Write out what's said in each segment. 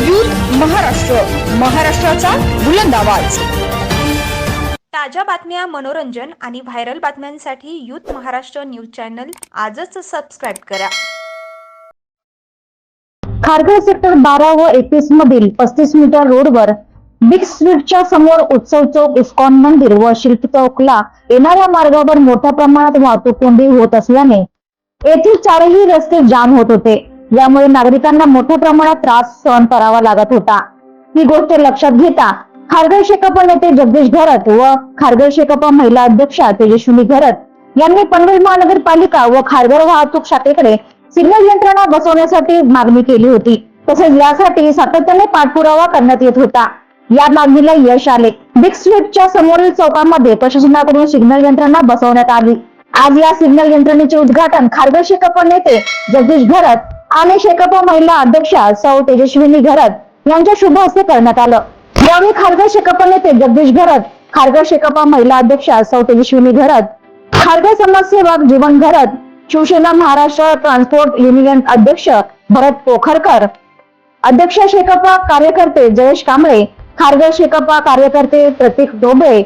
Youth Maharashtra. महाराष्ट्राचा बुलंद आवाज. ताज्या बातम्या मनोरंजन आणि व्हायरल बातम्यांसाठी यूथ महाराष्ट्र न्यूज चॅनल आजच सबस्क्राईब करा. खारघर सेक्टर बारा व एकवीस मधील पस्तीस मीटर रोडवर बिग स्ट्रीटच्या समोर उत्सव चौक इस्कॉन मंदिर व शिल्प चौकला येणाऱ्या मार्गावर मोठ्या प्रमाणात वाहतूक कोंडी होत असल्याने येथील चारही रस्ते जाम होत होते. यामुळे नागरिकांना मोठ्या प्रमाणात त्रास सहन करावा लागत होता. ही गोष्ट लक्षात घेता खारघर शेकापा नेते जगदीश घरत व खारघर शेकापा महिला अध्यक्षा तेजस्विनी घरत यांनी पनवेल महानगरपालिका व खारघर वाहतूक शाखेकडे सिग्नल यंत्रणा बसवण्यासाठी मागणी केली होती. तसेच यासाठी सातत्याने पाठपुरावा करण्यात येत होता. या मागणीला यश आले. बिग स्ट्रीटच्या समोरील चौकामध्ये प्रशासनाकडून सिग्नल यंत्रणा बसवण्यात आली. आज या सिग्नल यंत्रणेचे उद्घाटन खारघर शेकापा नेते जगदीश घरत आणि शेकप महिला अध्यक्षा सौ तेजस्विनी घरत यांच्या शुभ हस्ते करण्यात आलं. यावेळी खारघर शेकप नेते जगदीश घरत खारघर शेकपा महिला अध्यक्षा सौ तेजस्विनी घरत खारघर समाजसेवक जीवन घरत शिवसेना महाराष्ट्र ट्रान्सपोर्ट युनियन अध्यक्ष भरत पोखरकर अध्यक्ष शेकपा कार्यकर्ते जयेश कांबळे खारघर शेकपा कार्यकर्ते प्रतीक डोबळे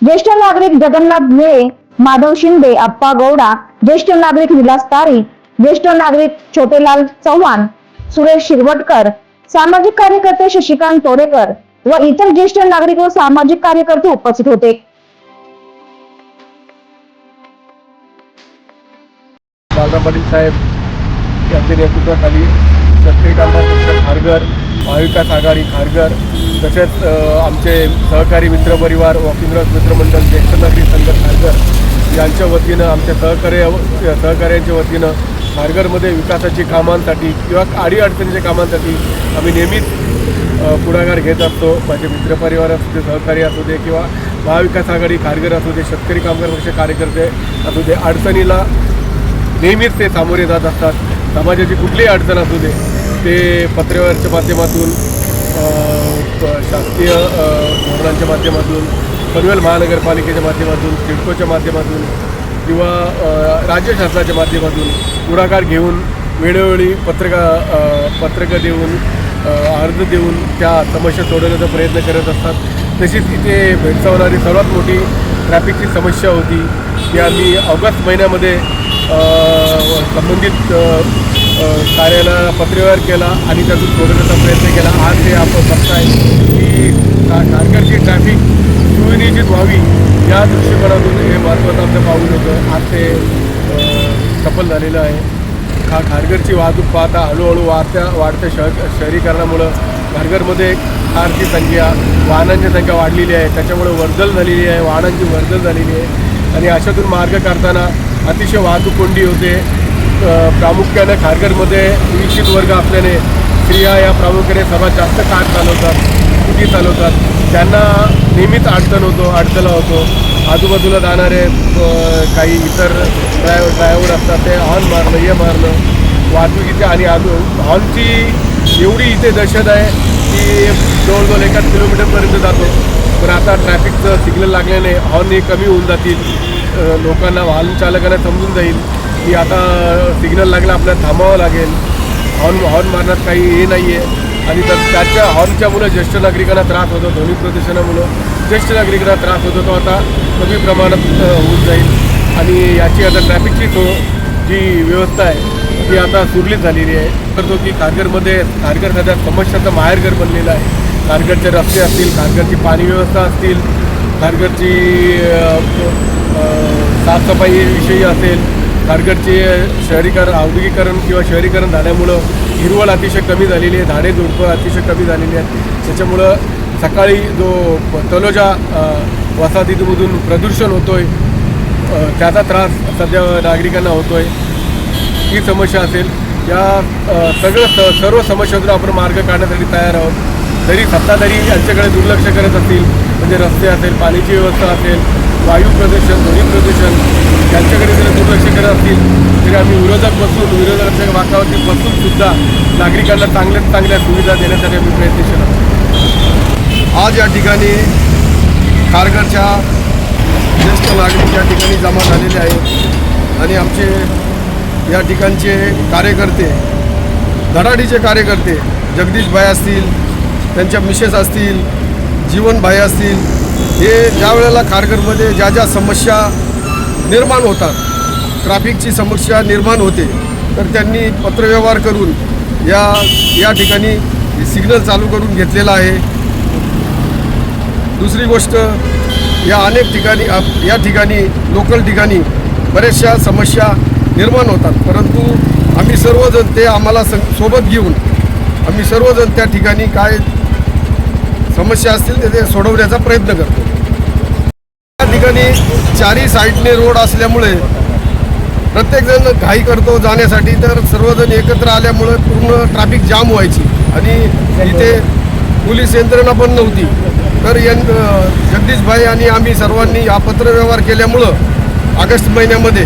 ज्येष्ठ नागरिक जगन्नाथ निळे माधव शिंदे अप्पा गौडा ज्येष्ठ नागरिक विलास तारी ज्येष्ठ नागरिक छोटेलाल चव्हाण सुरेश शिरवटकर सामाजिक कार्यकर्ते शशिकांत तोडेकर व इतर ज्येष्ठ नागरिक व सामाजिक कार्यकर्ते उपस्थित होते. दादा पाटील साहेब यांच्या नेतृत्वाखाली शेतकरी कामगार खारघर महाविकास आघाडी खारघर तसेच आमचे सहकारी मित्रपरिवार वॉकिंग्रस मित्रमंडळ ज्येष्ठ नागरिक संघ खारघर यांच्या वतीनं आमच्या सहकार्य सहकार्यांच्या वतीनं खारघरमध्ये विकासाची कामांसाठी किंवा अडीअडचणीच्या कामांसाठी आम्ही नेहमीच पुढाकार घेत असतो. माझे मित्रपरिवार असू दे सहकारी असू दे किंवा महाविकास आघाडी खारघर असू दे शेतकरी कामगार पक्ष कार्यकर्ते असू दे अडचणीला नेहमीच ते सामोरे जात असतात. समाजाची कुठलीही अडचण असू दे ते पत्रव्यवहारच्या माध्यमातून शासकीय धोरणांच्या माध्यमातून पनवेल महानगरपालिकेच्या माध्यमातून सिडकोच्या माध्यमातून किंवा राज्य शासनाच्या माध्यमातून पुढाकार घेऊन वेळोवेळी पत्रका पत्रकं देऊन अर्ज देऊन त्या समस्या सोडवण्याचा प्रयत्न करत असतात. तशीच इथे भेडसावणारी सर्वात मोठी ट्रॅफिकची समस्या होती ती आम्ही ऑगस्ट महिन्यामध्ये संबंधित अ, कार्याला पत्रव्यवहार केला आणि त्यातून सोडवण्याचा प्रयत्न केला. आज हे आपण बघताय की का- ट्रॅफिक सुनिश्चित व्हावी या दृष्टिकोनातून हे महत्त्वाचं आमचं पाऊल होतं. आज ते सफल झालेलं आहे. खा खारघरची वाहतूक पाहता हळूहळू वाढत्या वाढत्या शह शहरीकरणामुळं खारघरमध्ये कारची संख्या वाहनांची संख्या वाढलेली आहे. त्याच्यामुळे वर्दल झालेली आहे. वाहनांची वर्दल झालेली आहे. आणि अशातून मार्ग काढताना अतिशय वाहतूक कोंडी होते. प्रामुख्यानं खारघरमध्ये निश्चित वर्ग असल्याने स्त्रिया या प्रामुख्याने सर्वात जास्त कार चालवतात. स्कूटी चालवतात. त्यांना नेहमीच अडचण होतो अडचला होतो. आजूबाजूला जाणारे काही इतर ड्रायव्हर ड्रायव्हर असतात ते हॉर्न मारणं हे मारणं वाहतुकीचे आणि आजू हॉर्नची एवढी इथे दहशत आहे की जवळजवळ एकाच किलोमीटरपर्यंत जातो. पण आता ट्रॅफिकचं सिग्नल लागल्याने हॉर्न हे कमी होऊन जातील. लोकांना वाहन चालकांना समजून जाईल की आता सिग्नल लागला आपल्याला थांबावं लागेल. हॉर्न हॉर्न मारण्यात काही हे नाही आहे आणि तर त्याच्या हॉर्नच्यामुळं ज्येष्ठ नागरिकांना त्रास होतो ध्वनी प्रदूषणामुळं ज्येष्ठ नागरिकांना त्रास होतो तो आता कमी प्रमाणात होऊन जाईल. आणि याची आता ट्रॅफिकची तो जी व्यवस्था आहे ती आता सुरळीत झालेली आहे. करतो की खारघरमध्ये खारघर सध्या समस्याचं माहेरघर बनलेलं आहे. खारघरचे रस्ते असतील खारघरची पाणी व्यवस्था असतील खारघरची साफसफाईविषयी असेल खारघरचे शहरीकरण औद्योगिकरण किंवा शहरीकरण झाल्यामुळं हिरवळ अतिशय कमी झालेली आहे झाडे झुडपं अतिशय कमी झालेली आहेत. त्याच्यामुळं सकाळी जो तलोजा वसाहतीमधून प्रदूषण होतो आहे त्याचा त्रास सध्या नागरिकांना होतो आहे ही समस्या असेल. या सगळं स सर्व समस्यांवर आपण मार्ग काढण्यासाठी तयार आहोत. जरी सत्ताधारी यांच्याकडे दुर्लक्ष करत असतील म्हणजे रस्ते असेल पाण्याची व्यवस्था असेल वायू प्रदूषण ध्वनी प्रदूषण यांच्याकडे जरी दुर्लक्ष करत असतील तरी आम्ही विरोधक बसून विरोधकांच्या वातावरती बसून सुद्धा नागरिकांना चांगल्यात चांगल्या सुविधा देण्यासाठी आम्ही प्रयत्नशील आहोत. आज या ठिकाणी कारगरच्या ज्येष्ठ नागरिक या ठिकाणी जमा झालेले आहेत. आणि आमचे या ठिकाणचे कार्यकर्ते धडाडीचे कार्यकर्ते जगदीश भाई असतील त्यांच्या मिसेस असतील जीवन भाई असतील हे ज्या वेळेला खारघरमध्ये ज्या ज्या समस्या निर्माण होतात ट्रॅफिकची समस्या निर्माण होते तर त्यांनी पत्रव्यवहार करून या या ठिकाणी सिग्नल चालू करून घेतलेला आहे. दुसरी गोष्ट या अनेक ठिकाणी या ठिकाणी लोकल ठिकाणी बऱ्याचशा समस्या निर्माण होतात. परंतु आम्ही सर्वजण ते आम्हाला सोबत घेऊन आम्ही सर्वजण त्या ठिकाणी काय समस्या असतील ते ते सोडवण्याचा प्रयत्न करतो. त्या ठिकाणी चारही साईडने रोड असल्यामुळे प्रत्येकजण घाई करतो जाण्यासाठी. तर सर्वजण एकत्र आल्यामुळे पूर्ण ट्रॅफिक जाम व्हायची. आणि इथे पोलीस यंत्रणा पण नव्हती. तर यं जगदीशभाई आणि आम्ही सर्वांनी हा पत्रव्यवहार केल्यामुळं ऑगस्ट महिन्यामध्ये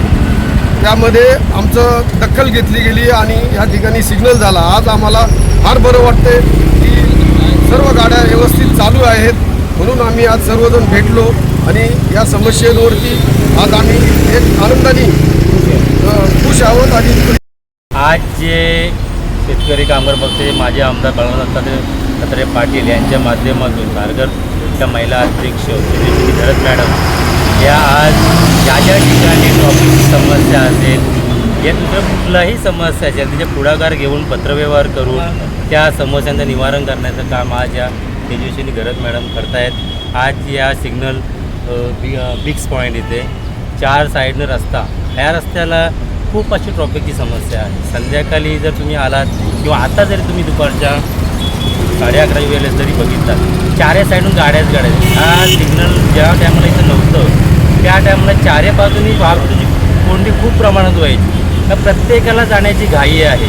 त्यामध्ये आमचं दखल घेतली गेली आणि या ठिकाणी सिग्नल झाला. आज आम्हाला फार बरं वाटते सर्व गाड्या व्यवस्थित चालू आहेत. म्हणून आम्ही आज सर्वजण भेटलो आणि या समस्येवरती आज आम्ही एक आनंदाने खुश आहोत आणि आज जे शेतकरी कामगार पक्षाचे माजी आमदार बाळासाहेब दत्तात्रय पाटील यांच्या माध्यमातून खारघरच्या महिला अध्यक्ष श्रीमती धरत मॅडम या आज ज्या ज्या ठिकाणी ट्रॉफिकची समस्या असेल या तुझ्या कुठलाही समस्या असेल तिचे पुढाकार घेऊन पत्रव्यवहार करून त्या समस्यांचं निवारण करण्याचं काम आज या तेजस्विनी गरज मॅडम करतायत. आज या सिग्नल बि पॉईंट इथे. चार साईडनं रस्ता. ह्या रस्त्याला खूप अशी ट्रॉफिकची समस्या आहे. संध्याकाळी जर तुम्ही आलात किंवा आता जरी तुम्ही दुपारच्या साडे अकरा वेळेस जरी बघितलात चारही साईडून गाड्याच गाड्या हा सिग्नल ज्या टायमाला इथं नव्हतं त्या टायमाला चारे बाजूनी वाहतुकीची कोंडी खूप प्रमाणात व्हायची. तर प्रत्येकाला जाण्याची घाई आहे.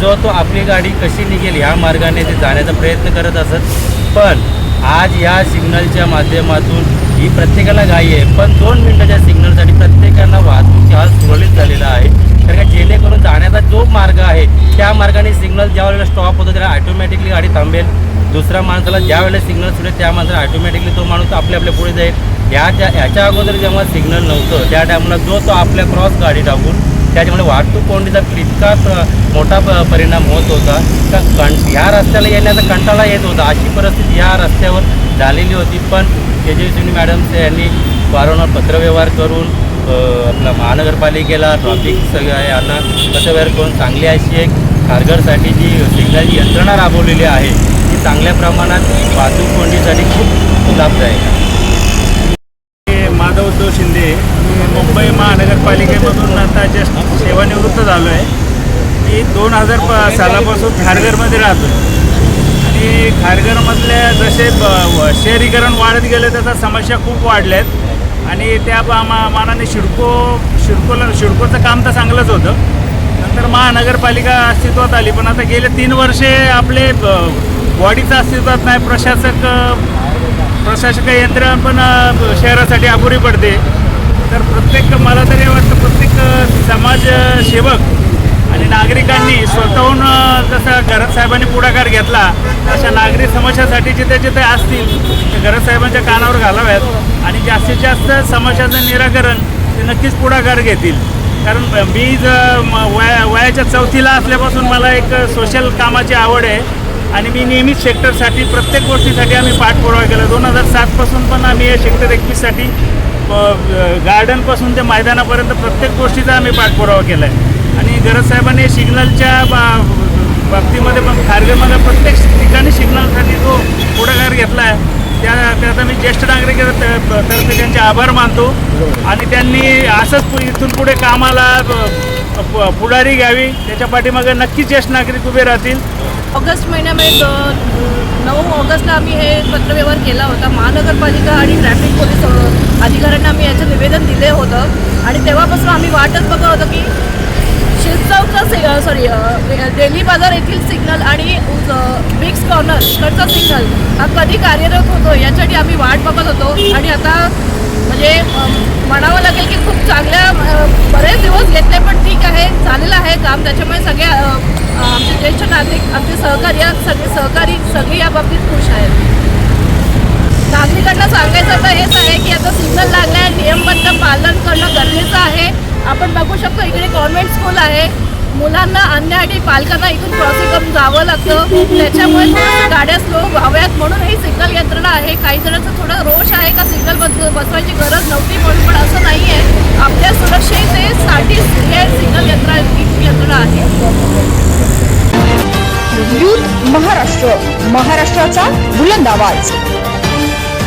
जो तो आपली गाडी कशी निघेल ह्या मार्गाने ते जाण्याचा प्रयत्न करत असत. पण आज या सिग्नलच्या माध्यमातून ही प्रत्येकाला घाई आहे. पण दोन मिनटाच्या सिग्नलसाठी प्रत्येकाला वाहतूक हा सुरळीत झालेला आहे. कारण का जेणेकरून जाण्याचा जो मार्ग आहे त्या मार्गाने सिग्नल ज्या वेळेला स्टॉप होतो त्याला ऑटोमॅटिकली गाडी थांबेल. दुसऱ्या माणसाला ज्या वेळेला सिग्नल सुटेल त्या माणसाला ऑटोमॅटिकली तो माणूस आपल्या आपल्या पुढे जाईल. ह्याच्या त्या ह्याच्या अगोदर जेव्हा सिग्नल नव्हतं त्या टायमाला जो तो आपल्या क्रॉस गाडी टाकून त्याच्यामुळे वाहतूक कोंडीचा इतका मोठा प परिणाम होत होता. का कं ह्या रस्त्याला येण्याचा कंटाळा येत होता. अशी परिस्थिती ह्या रस्त्यावर झालेली होती. पण तेजस्विनी मॅडम यांनी वारंवार पत्रव्यवहार करून आपला महानगरपालिकेला ट्रॉफिक सगळं यांना पत्रव्यवहार करून चांगली अशी एक खारघरसाठी जी सिग्नलची यंत्रणा राबवलेली आहे ती चांगल्या प्रमाणात वाहतूक कोंडीसाठी खूप लाभदायक आहे. माधव उद्धव शिंदे मुंबई महानगरपालिकेमधून आता जस्ट सेवानिवृत्त झालो आहे. मी दोन हजार प सालापासून खारघरमध्ये राहतो आणि खारघरमधल्या जसे ब शहरीकरण वाढत गेले तसा समस्या खूप वाढल्या आहेत आणि त्या मा मा- मानाने शिडको शिडकोला शिडकोचं काम तर चांगलंच होतं. नंतर महानगरपालिका अस्तित्वात आली पण आता गेले तीन वर्षे आपले बॉडीचं अस्तित्वात नाही. प्रशासक प्रशासकीय प्रशासक यंत्रणा पण शहरासाठी अपुरी पडते. तर प्रत्येक मला तरी वाटतं प्रत्येक समाजसेवक आणि नागरिकांनी स्वतःहून जसं घरात साहेबांनी पुढाकार घेतला अशा नागरिक समस्यासाठी जिथे जिथे असतील ते गरज साहेबांच्या कानावर घालाव्यात आणि जास्तीत जास्त समस्याचं निराकरण ते नक्कीच पुढाकार घेतील. कारण मी ज म- वया वयाच्या चौथीला असल्यापासून मला एक सोशल कामाची आवड आहे आणि मी नेहमीच सेक्टरसाठी प्रत्येक गोष्टीसाठी आम्ही पाठपुरावा केला. दोन हजार सातपासून पण आम्ही या सेक्टर एकवीससाठी गार्डनपासून ते मैदानापर्यंत प्रत्येक गोष्टीचा आम्ही पाठपुरावा केला आहे आणि गरज साहेबांनी सिग्नलच्या बा- बाबतीमध्ये पण खारगेमध्ये प्रत्येक ठिकाणी सिग्नलसाठी जो पुढाकार घेतला आहे त्या त्याचा मी ज्येष्ठ नागरिक तर्फे त्यांचे आभार मानतो. आणि त्यांनी असंच इथून पुढे कामाला पुढारी घ्यावी त्याच्या पाठीमागे नक्कीच ज्येष्ठ नागरिक उभे राहतील. ऑगस्ट महिन्यामध्ये नऊ ऑगस्टला आम्ही हे पत्रव्यवहार केला होता. महानगरपालिका आणि ट्रॅफिक पोलीस अधिकाऱ्यांना आम्ही याचं निवेदन दिले होतं. आणि तेव्हापासून आम्ही वाटच बघत होतो की शिरचौकचा सि सॉरी डेली बाजार येथील सिग्नल आणि अ, बिग्स कॉर्नर इकडचा सिग्नल हा कधी कार्यरत होतो यासाठी आम्ही वाट बघत होतो. आणि आता म्हणजे म्हणावं लागेल की खूप चांगल्या बरेच दिवस घेतले पण ठीक आहे झालेलं आहे काम. त्याच्यामुळे सगळ्या आमचे ज्येष्ठ नागरिक आमचे सहकारी या सगळे सहकारी सगळे या बाबतीत खुश आहेत. नागरिकांना सांगायचं तर हेच आहे की आता सिग्नल लागला आहे नियमबद्ध पालन करणं गरजेचं आहे. आपण बघू शकतो इकडे गव्हर्मेंट स्कूल आहे. मुलांना आणण्यासाठी पालकांना इथून क्रॉसिंग करून जावं लागतं. त्याच्यामुळे गाड्या स्लो व्हाव्यात म्हणून ही सिग्नल यंत्रणा आहे. काही जणांचा थोडा रोष आहे का सिग्नल बस बसवायची गरज नव्हती म्हणून पण असं नाही आहे आपल्या सुरक्षेसाठी हे सिग्नल यंत्रणा यंत्रणा आहे. महाराष्ट्र महाराष्ट्राचा बुलंद आवाज.